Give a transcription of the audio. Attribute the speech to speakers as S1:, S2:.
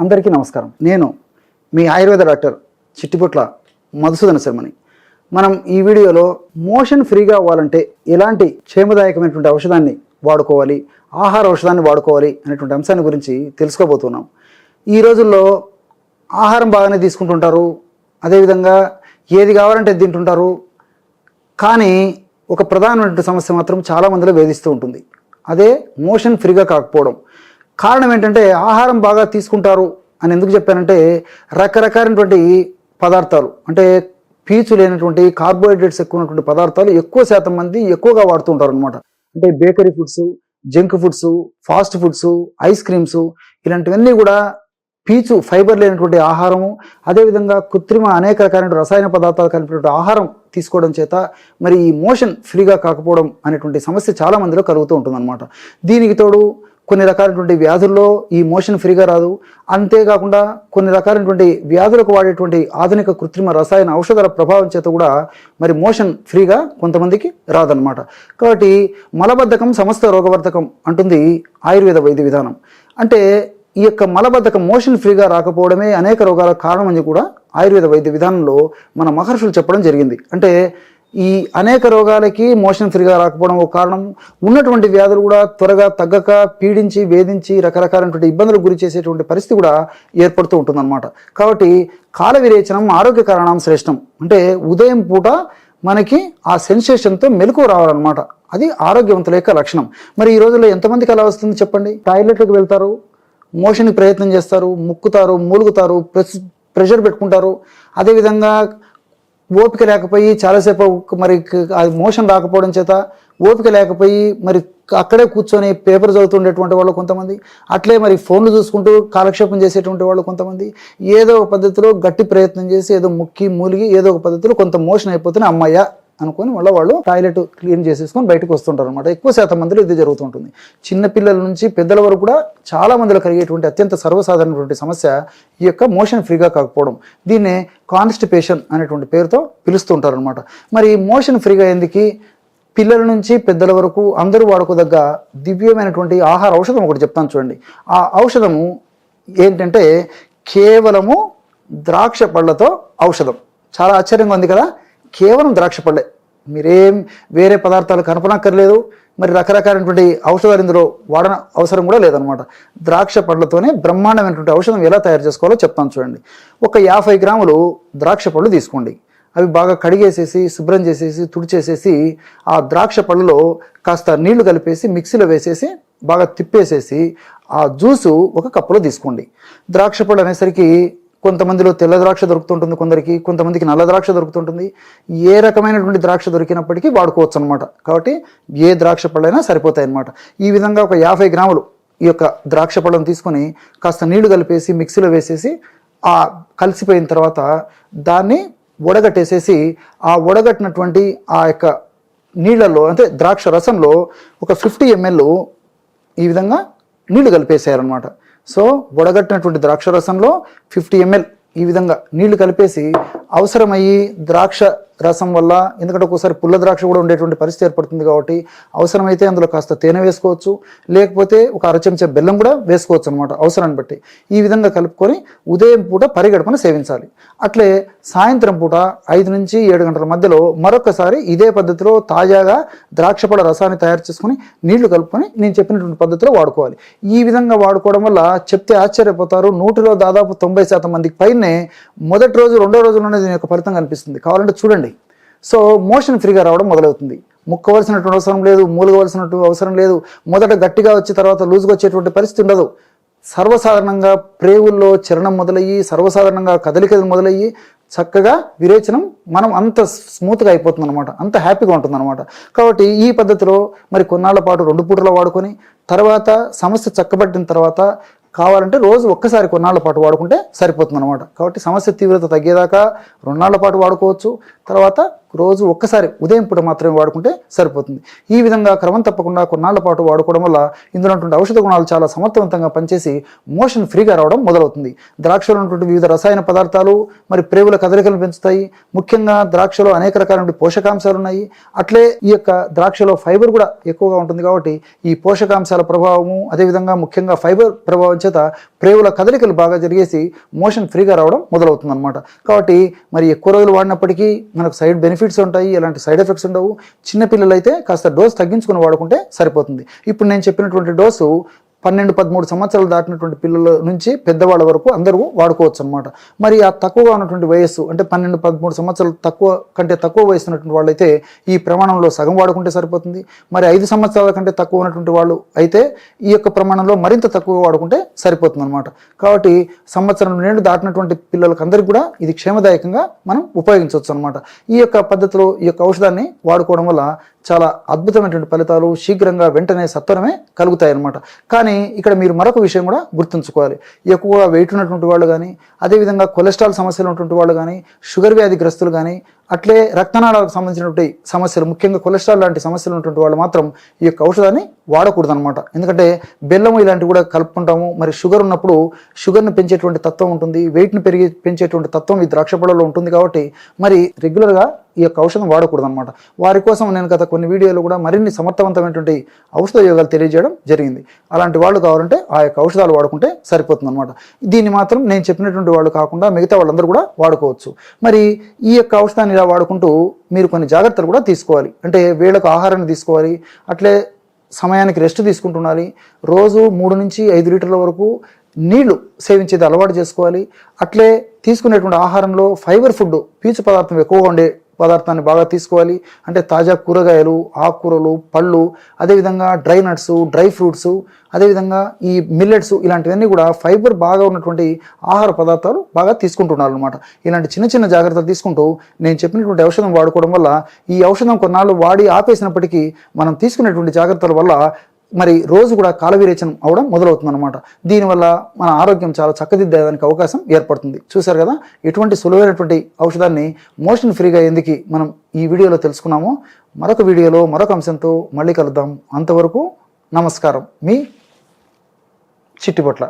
S1: అందరికీ నమస్కారం. నేను మీ ఆయుర్వేద డాక్టర్ చిట్టిపుట్ల మధుసూదన శర్మని. మనం ఈ వీడియోలో మోషన్ ఫ్రీగా అవ్వాలంటే ఎలాంటి క్షేమదాయకమైనటువంటి ఔషధాన్ని వాడుకోవాలి ఆహార ఔషధాన్ని వాడుకోవాలి అనేటువంటి అంశాన్ని గురించి తెలుసుకోబోతున్నాం. ఈ రోజుల్లో ఆహారం బాగానే తీసుకుంటుంటారు అదేవిధంగా ఏది కావాలంటే అది తింటుంటారు. కానీ ఒక ప్రధానమైన సమస్య మాత్రం చాలామందిలో వేధిస్తూ ఉంటుంది. అదే మోషన్ ఫ్రీగా కాకపోవడం. కారణం ఏంటంటే ఆహారం బాగా తీసుకుంటారు అని ఎందుకు చెప్పానంటే రకరకాలైనటువంటి పదార్థాలు అంటే పీచు లేనటువంటి కార్బోహైడ్రేట్స్ ఎక్కువ ఉన్నటువంటి పదార్థాలు ఎక్కువ శాతం మంది ఎక్కువగా వాడుతూ ఉంటారు అనమాట అంటే bakery foods junk foods fast foods ice creams ఇలాంటివన్నీ కూడా పీచు ఫైబర్ లేనటువంటి ఆహారము అదేవిధంగా కృత్రిమ అనేక రకాలైన రసాయన పదార్థాలు కలిపినటువంటి ఆహారం తీసుకోవడం చేత మరి ఈ మోషన్ ఫ్రీగా కాకపోవడం అనేటువంటి సమస్య చాలా మందిలో కలుగుతూ ఉంటుందన్నమాట. దీనికి తోడు కొన్ని రకాలైనటువంటి వ్యాధుల్లో ఈ మోషన్ ఫ్రీగా రాదు. అంతేకాకుండా కొన్ని రకాలైనటువంటి వ్యాధులకు వాడేటువంటి ఆధునిక కృత్రిమ రసాయన ఔషధాల ప్రభావం చేత కూడా మరి మోషన్ ఫ్రీగా కొంతమందికి రాదనమాట కాబట్టి మలబద్ధకం సమస్త రోగవర్ధకం అంటుంది ఆయుర్వేద వైద్య విధానం. అంటే ఈ యొక్క మలబద్ధకం మోషన్ ఫ్రీగా రాకపోవడమే అనేక రోగాలకు కారణం అని కూడా ఆయుర్వేద వైద్య విధానంలో మన మహర్షులు చెప్పడం జరిగింది. అంటే ఈ అనేక రోగాలకి మోషన్ ఫ్రీగా రాకపోవడం ఒక కారణం. ఉన్నటువంటి వ్యాధులు కూడా త్వరగా తగ్గక పీడించి వేధించి రకరకాలైనటువంటి ఇబ్బందులకు గురి చేసేటువంటి పరిస్థితి కూడా ఏర్పడుతూ ఉంటుందన్నమాట. కాబట్టి కాల విరేచనం ఆరోగ్య కారణం శ్రేష్టం. అంటే ఉదయం పూట మనకి ఆ సెన్సేషన్తో మెలకు రావాలన్నమాట. అది ఆరోగ్యవంతుల యొక్క లక్షణం. మరి ఈ రోజుల్లో ఎంతమందికి అలా వస్తుంది చెప్పండి? టాయిలెట్లకు వెళ్తారు మోషన్కి ప్రయత్నం చేస్తారు ముక్కుతారు మూలుగుతారు ప్రెస్ ప్రెషర్ పెట్టుకుంటారు. అదేవిధంగా ఓపిక లేకపోయి చాలాసేపు మరి మోషన్ రాకపోవడం చేత ఓపిక లేకపోయి మరి అక్కడే కూర్చొని పేపర్ చదువుతుండేటువంటి వాళ్ళు కొంతమంది అట్లే మరి ఫోన్లు చూసుకుంటూ కాలక్షేపం చేసేటువంటి వాళ్ళు కొంతమంది ఏదో ఒక పద్ధతిలో గట్టి ప్రయత్నం చేసి ఏదో ముక్కి మూలిగి ఏదో ఒక పద్ధతిలో కొంత మోషన్ అయిపోతేనే అమ్మయ్య అనుకొని మళ్ళీ వాళ్ళు టాయిలెట్ క్లీన్ చేసేసుకొని బయటకు వస్తుంటారు అనమాట ఎక్కువ శాతం మందిలో ఇది జరుగుతుంటుంది. చిన్నపిల్లల నుంచి పెద్దల వరకు కూడా చాలా మందిలో కలిగేటువంటి అత్యంత సర్వసాధారణటువంటి సమస్య ఈ యొక్క మోషన్ ఫ్రీగా కాకపోవడం. దీన్నే కాన్స్టిపేషన్ అనేటువంటి పేరుతో పిలుస్తుంటారు అనమాట మరి మోషన్ ఫ్రీగా ఎందుకు? పిల్లల నుంచి పెద్దల వరకు అందరూ వాడుకోదగ్గ దివ్యమైనటువంటి ఆహార ఔషధం ఒకటి చెప్తాను చూడండి. ఆ ఔషధము ఏంటంటే కేవలము ద్రాక్ష పళ్ళతో ఔషధం. చాలా ఆశ్చర్యంగా ఉంది కదా? కేవలం ద్రాక్ష పళ్ళే మీరేం వేరే పదార్థాలు కనపనక్కర్లేదు. మరి రకరకాలైనటువంటి ఔషధాలు ఇందులో వాడన అవసరం కూడా లేదనమాట. ద్రాక్ష పళ్ళతోనే బ్రహ్మాండమైనటువంటి ఔషధం ఎలా తయారు చేసుకోవాలో చెప్తాను చూడండి. ఒక యాభై గ్రాములు ద్రాక్ష పళ్ళు తీసుకోండి. అవి బాగా కడిగేసేసి శుభ్రం చేసేసి తుడిచేసేసి ఆ ద్రాక్ష పళ్ళలో కాస్త నీళ్ళు కలిపేసి మిక్సీలో వేసేసి బాగా తిప్పేసేసి ఆ జ్యూసు ఒక కప్పులో తీసుకోండి. ద్రాక్ష పళ్ళు అనేసరికి కొంతమందిలో తెల్ల ద్రాక్ష దొరుకుతుంటుంది కొందరికి కొంతమందికి నల్ల ద్రాక్ష దొరుకుతుంటుంది. ఏ రకమైనటువంటి ద్రాక్ష దొరికినప్పటికీ వాడుకోవచ్చు అనమాట కాబట్టి ఏ ద్రాక్ష పళ్ళైనా సరిపోతాయి అనమాట ఈ విధంగా ఒక యాభై గ్రాములు ఈ యొక్క ద్రాక్ష పళ్ళను తీసుకొని కాస్త నీళ్ళు కలిపేసి మిక్సీలో వేసేసి ఆ కలిసిపోయిన తర్వాత దాన్ని వడగట్టేసేసి ఆ వడగట్టినటువంటి ఆ యొక్క నీళ్ళలో అంటే ద్రాక్ష రసంలో ఒక ఫిఫ్టీ ఎంఎల్ ఈ విధంగా నీళ్ళు కలిపేసారనమాట సో వడగట్టినటువంటి ద్రాక్ష రసంలో ఫిఫ్టీ ఎంఎల్ ఈ విధంగా నీళ్ళు కలిపేసి అవసరమయ్యి ద్రాక్ష రసం వల్ల ఎందుకంటే ఒక్కోసారి పుల్ల ద్రాక్ష కూడా ఉండేటువంటి పరిస్థితి ఏర్పడుతుంది కాబట్టి అవసరమైతే అందులో కాస్త తేనె వేసుకోవచ్చు. లేకపోతే ఒక అరచెంచా బెల్లం కూడా వేసుకోవచ్చు అనమాట అవసరాన్ని బట్టి. ఈ విధంగా కలుపుకొని ఉదయం పూట పరిగడపన సేవించాలి. అట్లే సాయంత్రం పూట ఐదు నుంచి ఏడు గంటల మధ్యలో మరొకసారి ఇదే పద్ధతిలో తాజాగా ద్రాక్షపడ రసాన్ని తయారు చేసుకొని నీళ్ళు కలుపుకొని నేను చెప్పినటువంటి పద్ధతిలో వాడుకోవాలి. ఈ విధంగా వాడుకోవడం వల్ల చెప్తే ఆశ్చర్యపోతారు. నూటిలో దాదాపు తొంభై శాతం మందికి పైనే మొదటి రోజు రెండో రోజులోనే దీని యొక్క ఫలితం కనిపిస్తుంది. కావాలంటే చూడండి. సో మోషన్ ఫ్రీగా రావడం మొదలవుతుంది. ముక్కవలసినటువంటి అవసరం లేదు మూలగవలసినటువంటి అవసరం లేదు. మొదట గట్టిగా వచ్చి తర్వాత లూజ్గా వచ్చేటువంటి పరిస్థితి ఉండదు. సర్వసాధారణంగా ప్రేవుల్లో చరణం మొదలయ్యి సర్వసాధారణంగా కదలికలు మొదలయ్యి చక్కగా విరేచనం మనం అంత స్మూత్గా అయిపోతుంది అనమాట అంత హ్యాపీగా ఉంటుంది అనమాట కాబట్టి ఈ పద్ధతిలో మరి కొన్నాళ్ళ పాటు రెండు పూటలు వాడుకొని తర్వాత సమస్య చక్కబట్టిన తర్వాత కావాలంటే రోజు ఒక్కసారి కొన్నాళ్ళ పాటు వాడుకుంటే సరిపోతుంది అనమాట కాబట్టి సమస్య తీవ్రత తగ్గేదాకా రెండాళ్ళ పాటు వాడుకోవచ్చు. తర్వాత రోజు ఒక్కసారి ఉదయం పూట మాత్రమే వాడుకుంటే సరిపోతుంది. ఈ విధంగా క్రమం తప్పకుండా కొన్నాళ్ళ పాటు వాడుకోవడం వల్ల ఇందులో ఉన్నటువంటి ఔషధ గుణాలు చాలా సమర్థవంతంగా పనిచేసి మోషన్ ఫ్రీగా రావడం మొదలవుతుంది. ద్రాక్షలో ఉన్నటువంటి వివిధ రసాయన పదార్థాలు మరి ప్రేవుల కదలికలను పెంచుతాయి. ముఖ్యంగా ద్రాక్షలో అనేక రకాలైన పోషకాంశాలు ఉన్నాయి. అట్లే ఈ యొక్క ద్రాక్షలో ఫైబర్ కూడా ఎక్కువగా ఉంటుంది కాబట్టి ఈ పోషకాంశాల ప్రభావము అదేవిధంగా ముఖ్యంగా ఫైబర్ ప్రభావం చేత ప్రేవుల కదలికలు బాగా జరిగేసి మోషన్ ఫ్రీగా రావడం మొదలవుతుంది అనమాట కాబట్టి మరి ఎక్కువ రోజులు వాడినప్పటికీ మనకు సైడ్ బెనిఫిట్ బెనిఫిట్స్ ఉంటాయి ఎలాంటి సైడ్ ఎఫెక్ట్స్ ఉండవు. చిన్నపిల్లలు అయితే కాస్త డోస్ తగ్గించుకుని వాడుకుంటే సరిపోతుంది. ఇప్పుడు నేను చెప్పినటువంటి డోసు పన్నెండు పదమూడు సంవత్సరాలు దాటినటువంటి పిల్లల నుంచి పెద్దవాళ్ళ వరకు అందరూ వాడుకోవచ్చు అనమాట మరి ఆ తక్కువగా ఉన్నటువంటి వయస్సు అంటే పన్నెండు పదమూడు సంవత్సరాలు తక్కువ కంటే తక్కువ వయసు ఉన్నటువంటి వాళ్ళైతే ఈ ప్రమాణంలో సగం వాడుకుంటే సరిపోతుంది. మరి ఐదు సంవత్సరాల కంటే తక్కువ ఉన్నటువంటి వాళ్ళు అయితే ఈ యొక్క ప్రమాణంలో మరింత తక్కువ వాడుకుంటే సరిపోతుంది అనమాట కాబట్టి సంవత్సరం నుండి దాటినటువంటి పిల్లలకు అందరికీ కూడా ఇది క్షేమదాయకంగా మనం ఉపయోగించవచ్చు అనమాట ఈ యొక్క పద్ధతిలో ఈ యొక్క ఔషధాన్ని వాడుకోవడం వల్ల చాలా అద్భుతమైనటువంటి ఫలితాలు శీఘ్రంగా వెంటనే సత్వరమే కలుగుతాయన్నమాట. కానీ ఇక్కడ మీరు మరొక విషయం కూడా గుర్తుంచుకోవాలి. ఎక్కువగా వెయిట్ ఉన్నటువంటి వాళ్ళు కానీ అదేవిధంగా కొలెస్ట్రాల్ సమస్యలు ఉన్నటువంటి వాళ్ళు కానీ షుగర్ వ్యాధిగ్రస్తులు కానీ అట్లే రక్తనాళాలకు సంబంధించినటువంటి సమస్యలు ముఖ్యంగా కొలెస్ట్రాల్ లాంటి సమస్యలు ఉన్నటువంటి వాళ్ళు మాత్రం ఈ యొక్క ఔషధాన్ని వాడకూడదు అనమాట ఎందుకంటే బెల్లము ఇలాంటివి కూడా కలుపుకుంటాము. మరి షుగర్ ఉన్నప్పుడు షుగర్ని పెంచేటువంటి తత్వం ఉంటుంది వెయిట్ని పెరిగి పెంచేటువంటి తత్వం ఈ ద్రాక్ష పళ్ళలో ఉంటుంది కాబట్టి మరి రెగ్యులర్గా ఈ యొక్క ఔషధం వాడకూడదు అనమాట వారి కోసం నేను గత కొన్ని వీడియోలు కూడా మరిన్ని సమర్థవంతమైనటువంటి ఔషధ యోగాలు తెలియజేయడం జరిగింది. అలాంటి వాళ్ళు కావాలంటే ఆ యొక్క ఔషధాలు వాడుకుంటే సరిపోతుంది అనమాట దీన్ని మాత్రం నేను చెప్పినటువంటి వాళ్ళు కాకుండా మిగతా వాళ్ళందరూ కూడా వాడుకోవచ్చు. మరి ఈ యొక్క ఔషధాన్ని ఇలా వాడుకుంటూ మీరు కొన్ని జాగ్రత్తలు కూడా తీసుకోవాలి. అంటే వేళకు ఆహారాన్ని తీసుకోవాలి అట్లే సమయానికి రెస్ట్ తీసుకుంటుండాలి రోజు మూడు నుంచి ఐదు లీటర్ల వరకు నీళ్ళు సేవించేది అలవాటు చేసుకోవాలి అట్లే తీసుకునేటువంటి ఆహారంలో ఫైబర్ ఫుడ్ పీచు పదార్థం ఎక్కువగా ఉండే పదార్థాన్ని బాగా తీసుకోవాలి. అంటే తాజా కూరగాయలు ఆకుకూరలు పళ్ళు అదేవిధంగా డ్రై నట్స్ డ్రై ఫ్రూట్స్ అదేవిధంగా ఈ మిల్లెట్స్ ఇలాంటివన్నీ కూడా ఫైబర్ బాగా ఉన్నటువంటి ఆహార పదార్థాలు బాగా తీసుకుంటున్నారు అనమాట ఇలాంటి చిన్న చిన్న జాగ్రత్తలు తీసుకుంటూ నేను చెప్పినటువంటి ఔషధం వాడుకోవడం వల్ల ఈ ఔషధం కొన్నాళ్ళు వాడి ఆపేసినప్పటికీ మనం తీసుకునేటువంటి జాగ్రత్తల వల్ల మరి రోజు కూడా కాలవిరేచనం అవడం మొదలవుతుంది అనమాట దీనివల్ల మన ఆరోగ్యం చాలా చక్కదిద్దేదానికి అవకాశం ఏర్పడుతుంది. చూశారు కదా? ఎటువంటి సులువైనటువంటి ఔషధాన్ని మోషన్ ఫ్రీగా ఎందుకు మనం ఈ వీడియోలో తెలుసుకున్నామో? మరొక వీడియోలో మరొక అంశంతో మళ్ళీ కలుద్దాం. అంతవరకు నమస్కారం. మీ చిట్టిపొట్ల.